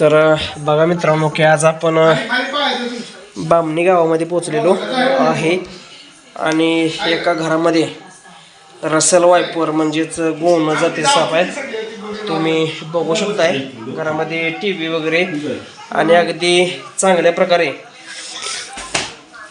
तर बघा मित्रांनो की आज आपण बामणी गावामध्ये पोचलेलो आहे. आणि एका घरामध्ये रसल वायपर म्हणजेच गोण जाते साप आहेत तुम्ही बघू शकताय घरामध्ये टी व्ही वगैरे आणि अगदी चांगल्या प्रकारे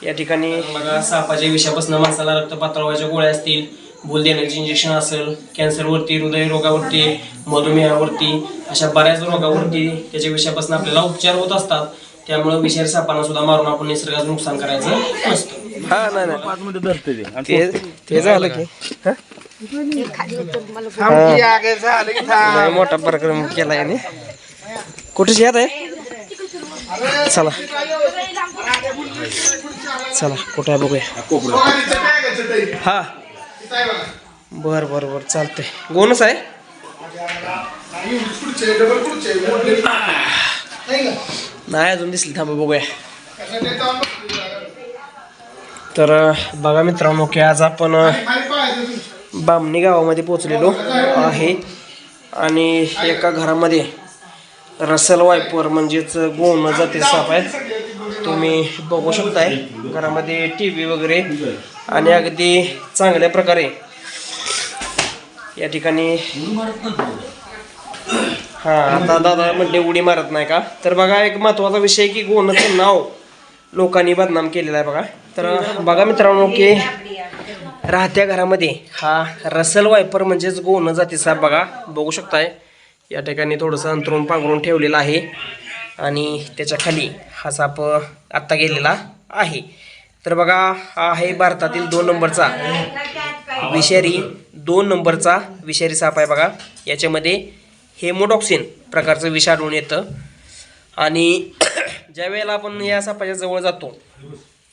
या ठिकाणी बघा सापाच्या विषयापासून माणसाला रक्त पातळवायच्या गोळ्या असतील. भूल देण्याचे इंजेक्शन असेल कॅन्सरवरती हृदयरोगावरती मधुमेहावरती अशा बऱ्याच रोगावरती त्याच्या विषयापासून आपल्याला उपचार होत असतात. त्यामुळे विषारी सापांना सुद्धा मारून आपण निसर्गाचं नुकसान करायचं नसतं. हा नाही नाही. ते. आणि ते ते झालं की. हा? मोठा पराक्रम केला याने. कुठे शेत आहे? चला. चला कुठे आहे बघूया. हा. बर बर बर चालतंय. गोनच आहे? नाही अजून दिसली थांबा बघूया. तर बघा मित्रांनो की आज आपण बामणी गावामध्ये पोचलेलो आहे. आणि एका घरामध्ये रसल वायपर म्हणजेच गोण जाते साप आहे. तुम्ही बघू शकताय. घरामध्ये टी व्ही वगैरे आणि अगदी चांगल्या प्रकारे या ठिकाणी हा आता दादा म्हणले उडी मारत नाही का? तर बघा एक महत्त्वाचा विषय की गोणाचं नाव लोकांनी बदनाम केलेलं आहे बघा. तर बघा मित्रांनो की राहत्या घरामध्ये हा रसल वायपर म्हणजेच गोण जातीचा बघा बघू शकताय. या ठिकाणी थोडंसं अंतरून पांघरून ठेवलेलं आहे. आणि त्याच्याखाली हा साप आत्ता गेलेला आहे. तर बघा हा आहे भारतातील दोन नंबरचा विषारी दोन नंबरचा विषारी साप आहे बघा. याच्यामध्ये हेमोडॉक्सिन प्रकारचं विष आढळून येतं. आणि ज्या वेळेला आपण या सापाच्या जवळ जातो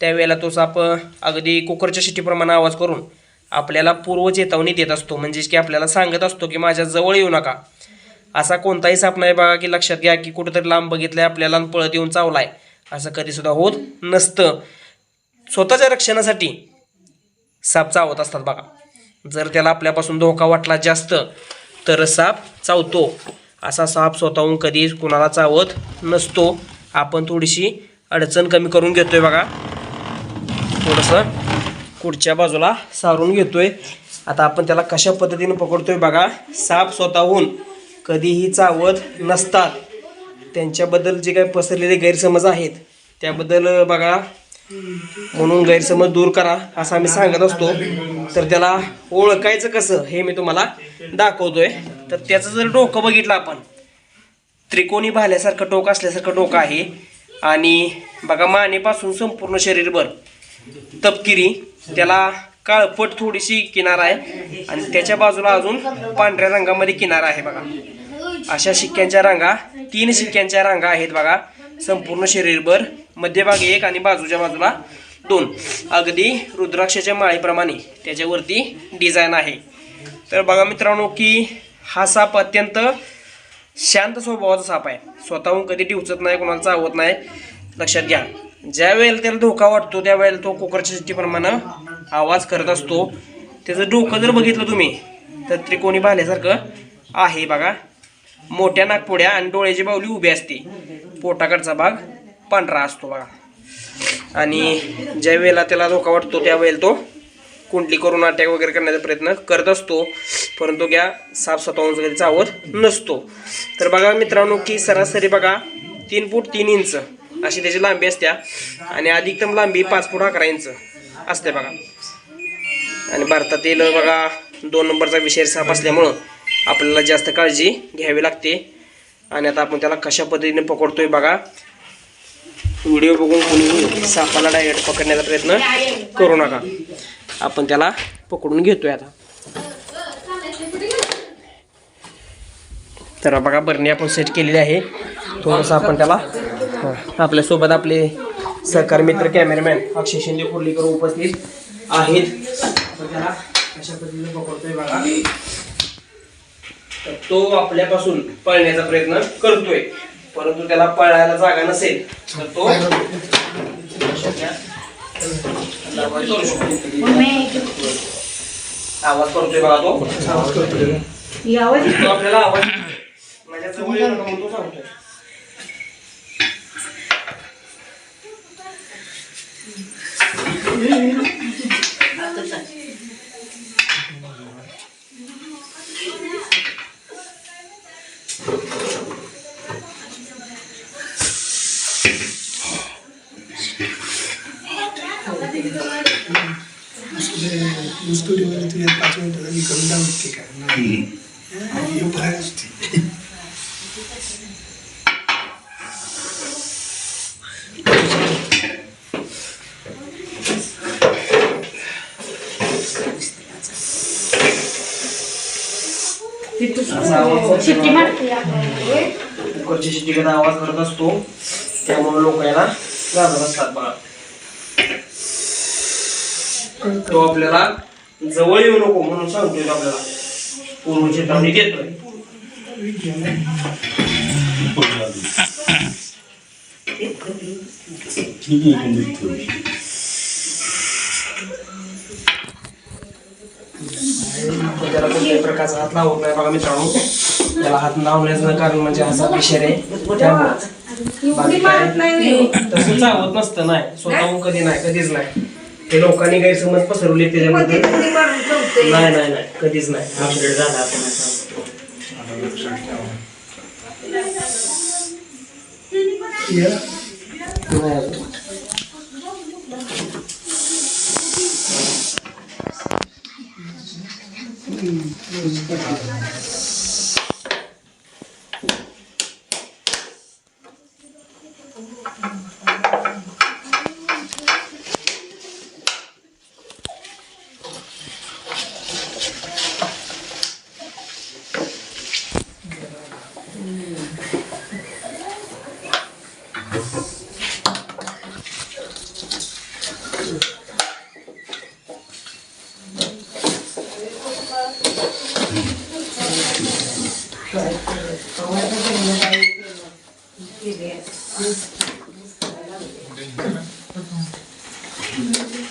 त्यावेळेला तो साप अगदी कुकरच्या शिटीप्रमाणे आवाज करून आपल्याला पूर्व चेतावणी देत असतो. म्हणजेच की आपल्याला सांगत असतो की माझ्या जवळ येऊ नका. असा कोणताही साप नाही बघा की लक्षात घ्या की कुठेतरी लांब बघितलंय आपल्याला पळत येऊन चावलाय. असं कधीसुद्धा होत नसतं. स्वतःच्या रक्षणासाठी साप चावत असतात बघा. जर त्याला आपल्यापासून धोका वाटला जास्त तर साप चावतो. असा साप स्वतःहून कधी कुणाला चावत नसतो. आपण थोडीशी अडचण कमी करून घेतोय बघा. थोडंसं पुढच्या बाजूला सारून घेतोय. आता आपण त्याला कशा पद्धतीने पकडतोय बघा. साप स्वतःहून कधीही चावत नसतात. त्यांच्याबद्दल जे काही पसरलेले गैरसमज आहेत त्याबद्दल बघा म्हणून गैरसमज दूर करा असं आम्ही सांगत असतो. तर त्याला ओळखायचं कसं हे मी तुम्हाला दाखवतोय. तर त्याचं जर डोकं बघितलं आपण त्रिकोणी भाल्यासारखं डोकं असल्यासारखं डोकं आहे. आणि बघा मानेपासून संपूर्ण शरीरभर तपकिरी त्याला काळपट थोडीशी किनारा आहे. आणि त्याच्या बाजूला अजून पांढऱ्या रंगामध्ये किनारा आहे बघा. अशा शिक्क्यांच्या रांगा तीन शिक्क्यांच्या रांगा आहेत बघा. संपूर्ण शरीरभर मध्यभागी एक आणि बाजूच्या बाजूला दोन. अगदी रुद्राक्षाच्या माळीप्रमाणे त्याच्यावरती डिझाईन आहे. तर बघा मित्रांनो की हा साप अत्यंत शांत स्वभावाचा साप आहे. स्वतःहून कधी डिवचत नाही कोणाला चावत नाही. लक्षात घ्या. ज्या वेळेला त्याला धोका वाटतो त्यावेळेला तो कुकरच्या शिट्टीप्रमाणे आवाज करत असतो. त्याचं डोकं जर बघितलं तुम्ही तर त्रिकोणी भाल्यासारखं आहे बघा. मोठ्या नागपुड्या आणि डोळ्याची बावली उभी असते. पोटाकडचा भाग पांढरा असतो बघा. आणि ज्या वेळेला त्याला धोका वाटतो त्यावेळेला तो कुंडली करून अटॅक वगैरे करण्याचा प्रयत्न करत असतो. परंतु घ्या साफ स्वतःहून वगैरे चावत नसतो. तर बघा मित्रांनो की सरासरी बघा तीन फूट तीन इंच अशी त्याची लांबी असत्या. आणि अधिकतम लांबी पाच फूट अकरा इंच असते बघा. आणि भारतातील बघा दोन नंबरचा विषय साप असल्यामुळं आपल्याला जास्त काळजी घ्यावी लागते. आणि आता आपण त्याला कशा पद्धतीने पकडतोय बघा. व्हिडिओ बघून कोणी सापाला डायरेक्ट पकडण्याचा प्रयत्न करू नका. आपण त्याला पकडून घेतोय आता. तर बघा बरणी आपण सेट केलेली आहे. थोडंसं आपण त्याला आपल्यासोबत आपले सहकारी मित्र कॅमेरामॅन अक्षय शिंदे कुर्लीकर उपस्थित आहेत. त्याला अशा पद्धतीने पकडतोय बघा. तर तो आपल्यापासून पळण्याचा प्रयत्न करतोय. परंतु त्याला पळायला जागा नसेल तर तो आवाज करू शकतो. आवाज करतोय. बघा तो तो आपल्याला आवाज काय जवळ येऊ नका म्हणून तो सांगतोय स्टुडिओमध्ये तुझ्या पाच मिनिटं मी करून दाखवते का नाही हे बाहेर असते असा आवाज कुकरची शिट्टी कधी आवाज करत असतो त्यामुळे लोक याला घाबरत असतात बघा तो आपल्याला जवळ येऊ नको म्हणून सांगतोय तो आपल्याला पूर्व चेतावणी देतोय त्याला कोणत्याही प्रकारचा हात लावत नाही बघा मित्रांनो. त्याला हात लावण्याचं कारण म्हणजे असा विषय आहे. त्यामुळे बाकी काय तसं चावत नसतं नाही. स्वतःहून कधी नाही कधीच नाही. ते लोकांनी गैरसमज पसरवले त्याच्याबद्दल. नाही नाही नाही. कधीच नाही. या. नाही अजून.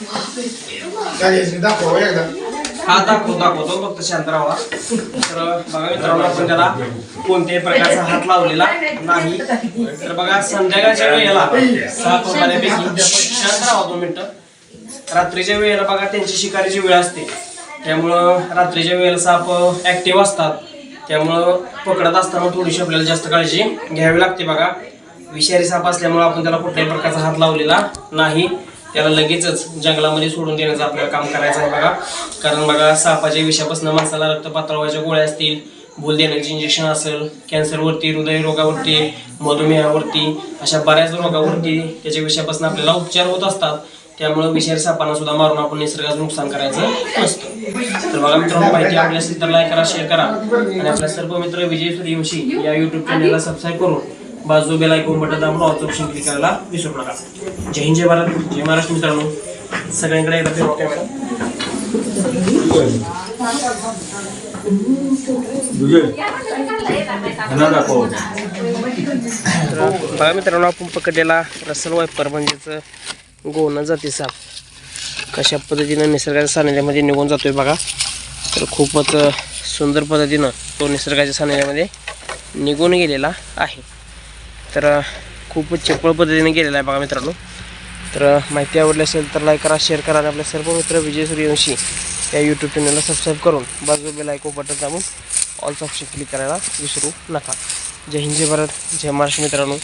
काय दाखव एकदा हा दाखवतो दाखवतो फक्त शांतरावा. तर बघा मित्रांनो आपण त्याला कोणत्याही प्रकारचा हात लावलेला नाही. तर बघा संध्याकाळच्या वेळेला सात वाजण्यापैकी शांत राहा दोन मिनिटं. रात्रीच्या वेळेला बघा त्यांची शिकारीची वेळ असते. त्यामुळं रात्रीच्या वेळेला साप ऍक्टिव्ह असतात. त्यामुळं पकडत असताना थोडीशी आपल्याला जास्त काळजी घ्यावी लागते बघा. विषारी साप असल्यामुळे आपण त्याला कुठल्याही प्रकारचा हात लावलेला नाही. त्याला लगेचच जंगलामध्ये सोडून देण्याचं आपल्याला काम करायचं आहे बघा. कारण बघा सापाच्या विषापासून माणसाला रक्त पातळवायच्या गोळ्या असतील भूल देण्याचे इंजेक्शन असेल कॅन्सरवरती हृदयरोगावरती मधुमेहावरती अशा बऱ्याच रोगावरती त्याच्या विषयापासून आपल्याला उपचार होत असतात. त्यामुळे विषारी सापांना सुद्धा मारून आपण निसर्गाचं नुकसान करायचं नसतं. तर बघा मित्रांनो माहिती आपल्या असेल तर लाईक करा शेअर करा. आणि आपल्या सर्व मित्र विजय सूर्यवंशी या युट्यूब चॅनलला सबस्क्राईब करून बाजू बेल आयकॉन बटन दाबून ऑल ऑप्शन क्लिक करायला विसरू नका. जय हिंद जय भारत जय महाराष्ट्र मित्रांनो. सगळ्यांकडे एकदा कॅमेरा तर बघा मित्रांनो आपण पकडलेला रसल वायपर म्हणजेच गोवणं जाती साप कशा पद्धतीनं निसर्गाच्या सानिध्यामध्ये निघून जातोय बघा. तर खूपच सुंदर पद्धतीनं तो निसर्गाच्या सानिध्यामध्ये निघून गेलेला आहे. तर खूपच चपळ पद्धतीने गेलेला आहे बघा मित्रांनो. तर माहिती आवडली असेल तर लाईक करा शेअर करा आणि आपल्या सर्व मित्र विजय सूर्यवंशी या यूट्यूब चॅनलला सबस्क्राईब करून बाजू बेल ऐकू बटन दाबून ऑल ऑप्शन क्लिक करायला विसरू नका. जय हिंद जय भारत जय महाराष्ट्र मित्रांनो.